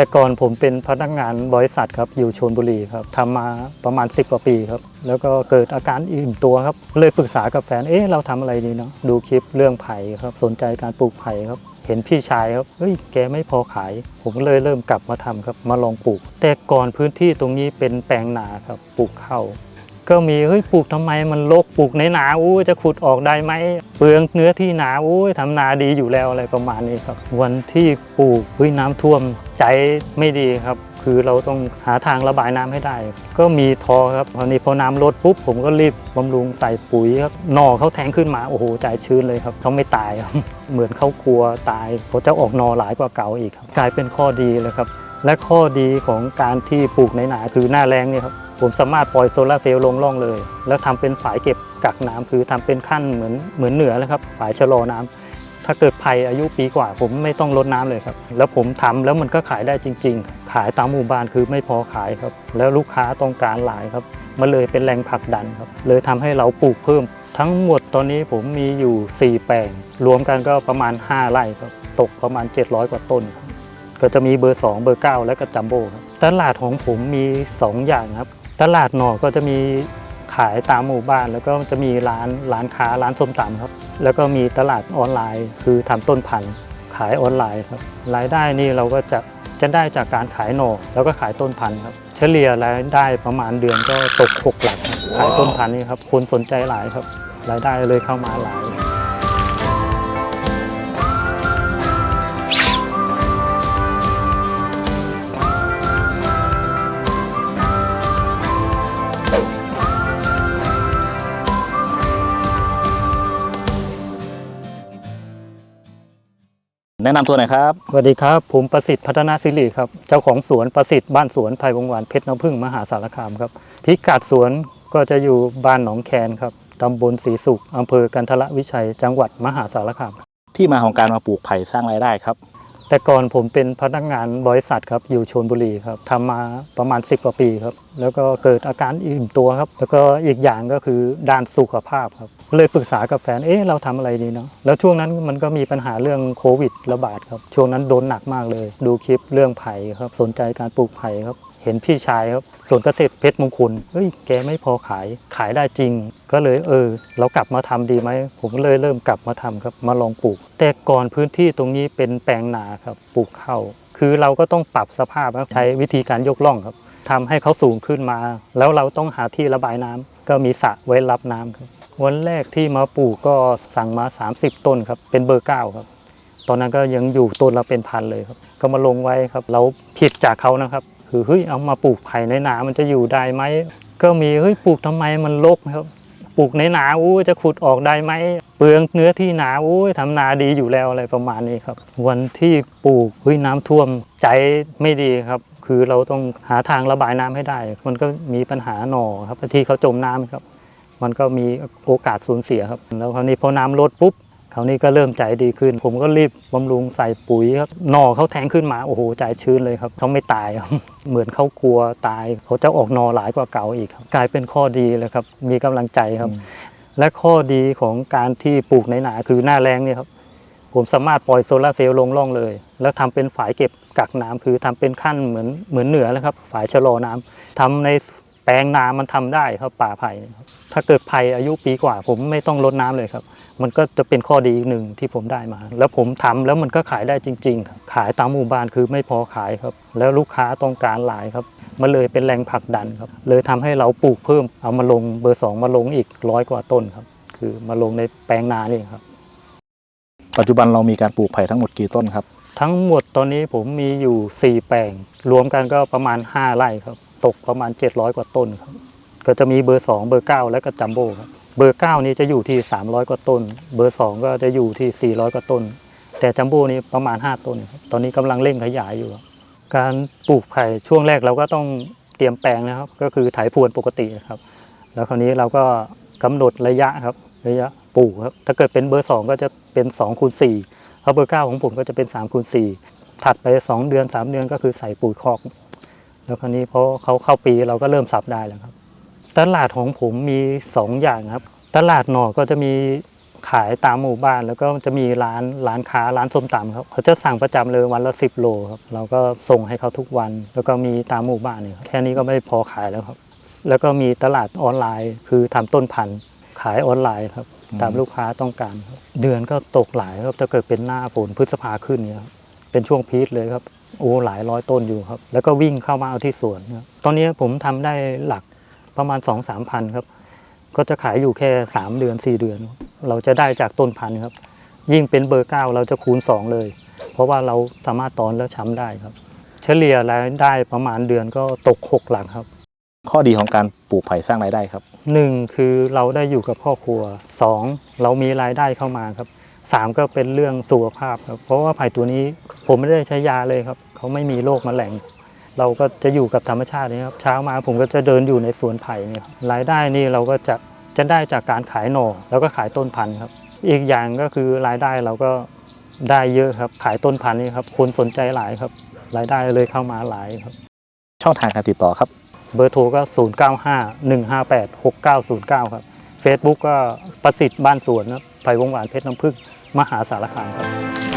แต่ก่อนผมเป็นพนักงานบริษัทครับอยู่ชลบุรีครับทำมาประมาณ 10 กว่าปีครับ แล้วก็เกิดอาการอิ่มตัวครับ เลยปรึกษากับแฟน เอ๊ะเราทำอะไรดีเนาะดูคลิปเรื่องไผ่ครับ สนใจการปลูกไผ่ครับ เห็นพี่ชายครับเฮ้ยแกไม่พอขาย ผมเลยเริ่มกลับมาทำครับมาลองปลูก แต่ก่อนพื้นที่ตรงนี้เป็นแปลงนาครับปลูกข้าว ก็มีเฮ้ยปลูกทำไมมันรกปลูกในหนาอู้จะขุดออกได้ไหมเปลืองเนื้อที่หนาอู้ทำนาดีอยู่แล้วอะไรประมาณนี้ครับ วันที่ปลูกเฮ้ยน้ำท่วมใจไม่ดีครับ คือเราต้องหาทางระบายน้ำให้ได้ ก็มีทอครับพอนี้พอน้ำลดปุ๊บผมก็รีบบำรุงใส่ปุ๋ยครับหน่อเขาแทงขึ้นมาโอ้โหใจชื้นเลยครับเขาไม่ตายครับเหมือนเขากลัวตายเขาจะออกนอหลายกว่าเก่าอีกครับกลายเป็นข้อดีเลยครับและข้อดีของการที่ปลูกในหนาคือหน้าแรงเนี่ยครับ ผมสามารถปล่อยโซลาร์เซลล์ลงร่องเลย แล้วทำเป็นฝายเก็บกักน้ำคือทำเป็นขั้นเหมือนเหมือนเหนือเลยครับฝายชะลอน้ำถ้าเกิดไผ่อายุปีกว่า ผมไม่ต้องลดน้ำเลยครับ แล้วผมทำแล้วมันก็ขายได้จริง ๆ ขายตามหมู่บ้านคือไม่พอขายครับ แล้วลูกค้าต้องการหลายครับมันเลยเป็นแรงผลักดันครับ เลยทำให้เราปลูกเพิ่ม ทั้งหมดตอนนี้ผมมีอยู่ 4 แปลง รวมกันก็ประมาณ 5 ไร่ครับ ตกประมาณ 700 กว่าต้น ก็จะมีเบอร์ 2 เบอร์ 9 และก็จัมโบ้ครับ ตลาดของผมมี 2 อย่างครับ ตลาดหน่อก็จะมีขายตามหมู่บ้าน แล้วก็จะมีร้านร้านค้าร้านส้มตำครับ แล้วก็มีตลาดออนไลน์ คือทำต้นพันธุ์ขายออนไลน์ครับรายได้นี่เราก็จะจะได้จากการขายหน่อแล้วก็ขายต้นพันธุ์ครับ เฉลี่ยรายได้ประมาณเดือนก็ตกหกหลักขายต้นพันธุ์นี่ครับคนสนใจหลายครับ รายได้เลยเข้ามาหลาย แนะนำตัวหน่อยครับสวัสดีครับ ผมประสิทธิ์พัฒนาสิริครับ เจ้าของสวนประสิทธิ์บ้านสวนไผ่วงศ์หวานเพชรน้ำพึ่งมหาสารคามครับ พิกัดสวนก็จะอยู่บ้านหนองแคนครับตำบลศรีสุขอำเภอกันทละวิชัย จังหวัดมหาสารคาม ที่มาของการมาปลูกไผ่สร้างรายได้ครับ แต่ก่อนผมเป็นพนักงานบริษัทครับอยู่ชลบุรีครับทำมาประมาณ 10กว่าปีครับ แล้วก็เกิดอาการอิ่มตัวครับ แล้วก็อีกอย่างก็คือด้านสุขภาพครับ เลยปรึกษากับแฟนเอ๊ะเราทำอะไรดีเนาะแล้วช่วงนั้นมันก็มีปัญหาเรื่องโควิดระบาดครับ ช่วงนั้นโดนหนักมากเลย ดูคลิปเรื่องไผ่ครับสนใจการปลูกไผ่ครับ เห็นพี่ชายครับส่วนเกษตรเพชรมงคลเฮ้ยแกไม่พอขายขายได้จริง ก็เลยเออ เรากลับมาทำดีไหม ผมก็เลยเริ่มกลับมาทำครับ มาลองปลูก แต่ก่อนพื้นที่ตรงนี้เป็นแปลงนาครับปลูกข้าวคือเราก็ต้องปรับสภาพครับใช้วิธีการยกล่องครับทำให้เขาสูงขึ้นมา แล้วเราต้องหาที่ระบายน้ำก็มีสระไว้รับน้ำครับวันแรกที่มาปลูกก็สั่งมา 30 ต้นครับเป็นเบอร์เก้าครับตอนนั้นก็ยังอยู่ต้นละเป็นพันเลยครับ ก็มาลงไว้ครับ เราผิดจากเขานะครับ คือเฮ้ยเอามาปลูกไผ่ในหนามันจะอยู่ได้ไหมก็มีเฮ้ยปลูกทำไมมันรกครับปลูกในหนาอู้จะขุดออกได้ไหมเปลืองเนื้อที่หนาอู้ทำนาดีอยู่แล้วอะไรประมาณนี้ครับ วันที่ปลูกเฮ้ยน้ำท่วมใจไม่ดีครับคือเราต้องหาทางระบายน้ำให้ได้ มันก็มีปัญหาหน่อครับที่เขาจมน้ำครับ มันก็มีโอกาสสูญเสียครับ แล้วคราวนี้พอน้ำลดปุ๊บ คราวนี้ก็เริ่มใจดีขึ้น ผมก็รีบบำรุงใส่ปุ๋ยครับหน่อเขาแทงขึ้นมาโอ้โหใจชื้นเลยครับเขาไม่ตายครับ เหมือนเขากลัวตาย เขาจะออกหนอหลายกว่าเก่าอีกครับกลายเป็นข้อดีเลยครับ มีกำลังใจครับ และข้อดีของการที่ปลูกในหนาคือหน้าแรงเนี่ยครับผมสามารถปล่อยโซลาร์เซลล์ลงร่องเลย แล้วทำเป็นฝายเก็บกักน้ำคือทำเป็นขั้นเหมือนเหมือนเหนือเลยครับฝายชะลอน้ำทำในแป ลงนามันทำได้ครับป่าไผ่ครับถ้าเกิดไผ่อายุปีกว่า ผมไม่ต้องลดน้ำเลยครับ มันก็จะเป็นข้อดีอีกหนึ่งที่ผมได้มา แล้วผมทำแล้วมันก็ขายได้จริงๆครับขายตามหมู่บ้านคือไม่พอขายครับ แล้วลูกค้าต้องการหลายครับมันเลยเป็นแรงผลักดันครับ เลยทำให้เราปลูกเพิ่มเอามาลงเบอร์สองมาลงอีกร้อยกว่าต้นครับ คือมาลงในแปลงนานี่ครับ ปัจจุบันเรามีการปลูกไผ่ทั้งหมดกี่ต้นครับ ทั้งหมดตอนนี้ผมมีอยู่ 4 แปลง รวมกันก็ประมาณ 5 ไร่ครับ ตกประมาณ 700 กว่าต้นครับ ก็จะมีเบอร์ 2 เบอร์ 9 และก็จัมโบ้ครับ เบอร์ 9 นี้จะอยู่ที่ 300 กว่าต้น เบอร์ 2 ก็จะอยู่ที่ 400 กว่าต้น แต่จัมโบ้นี้ประมาณ 5 ต้นครับตอนนี้กำลังเร่งขยายอยู่ครับการปลูกไผ่ช่วงแรกเราก็ต้องเตรียมแปลงนะครับ ก็คือไถพรวนปกตินะครับ แล้วคราวนี้เราก็กำหนดระยะครับ ระยะปลูกครับ ถ้าเกิดเป็นเบอร์ 2 ก็จะเป็น2คูณ4เพราะเบอร์เก้าของผมก็จะเป็น3ามคูณสถัดไป 2 เดือน 3 เดือนก็คือใส่ปุ๋ยคอก แล้วคราวนี้พอเขาเข้าปีเราก็เริ่มสับได้แล้วครับ ตลาดของผมมี2อย่างครับ ตลาดหน่อก็จะมีขายตามหมู่บ้าน แล้วก็จะมีร้านร้านค้าร้านส้มตำครับเขาจะสั่งประจำเลยวันละสิบโลครับเราก็ส่งให้เขาทุกวัน แล้วก็มีตามหมู่บ้านเนี่ยแค่นี้ก็ไม่พอขายแล้วครับ แล้วก็มีตลาดออนไลน์ คือทำต้นพันธุ์ขายออนไลน์ครับตามลูกค้าต้องการ เดือนก็ตกหลายครับถ้าเกิดเป็นหน้าฝนพฤษภาขึ้นเนี่ยเป็นช่วงพีคเลยครับ โอ้หลายร้อยต้นอยู่ครับ แล้วก็วิ่งเข้ามาเอาที่สวนครับตอนนี้ผมทำได้หลักประมาณ2องสามพันครับ ก็จะขายอยู่แค่ 3 เดือน 4 เดือน เราจะได้จากต้นพันธุ์ครับ ยิ่งเป็นเบอร์เก้าเราจะคูณ 2 เลย เพราะว่าเราสามารถตอนแล้วช้ำได้ครับ เฉลี่ยรายได้ประมาณเดือนก็ตก 6 หลักครับ ข้อดีของการปลูกไผ่สร้างรายได้ครับหนึ่งคือเราได้อยู่กับครอบครัวสองเรามีรายได้เข้ามาครับ สามก็เป็นเรื่องสุขภาพครับเพราะว่าไผ่ตัวนี้ผมไม่ได้ใช้ยาเลยครับ เขาไม่มีโรคแมลงเราก็จะอยู่กับธรรมชาตินี่ครับเช้ามาผมก็จะเดินอยู่ในสวนไผ่เนี่ยครับรายได้นี่เราก็จะจะได้จากการขายหน่อแล้วก็ขายต้นพันธุ์ครับ อีกอย่างก็คือรายได้เราก็ได้เยอะครับขายต้นพันธุ์นี่ครับคนสนใจหลายครับรายได้เลยเข้ามาหลายครับ ช่องทางการติดต่อครับ เบอร์โทรก็ 0 9 5 1 5 8 6 9 0 9 ครับ Facebook ก็ประสิทธิ์บ้านสวนครับไผ่วงหวานเพชรน้ำผึ้ง มหาสารคามครับ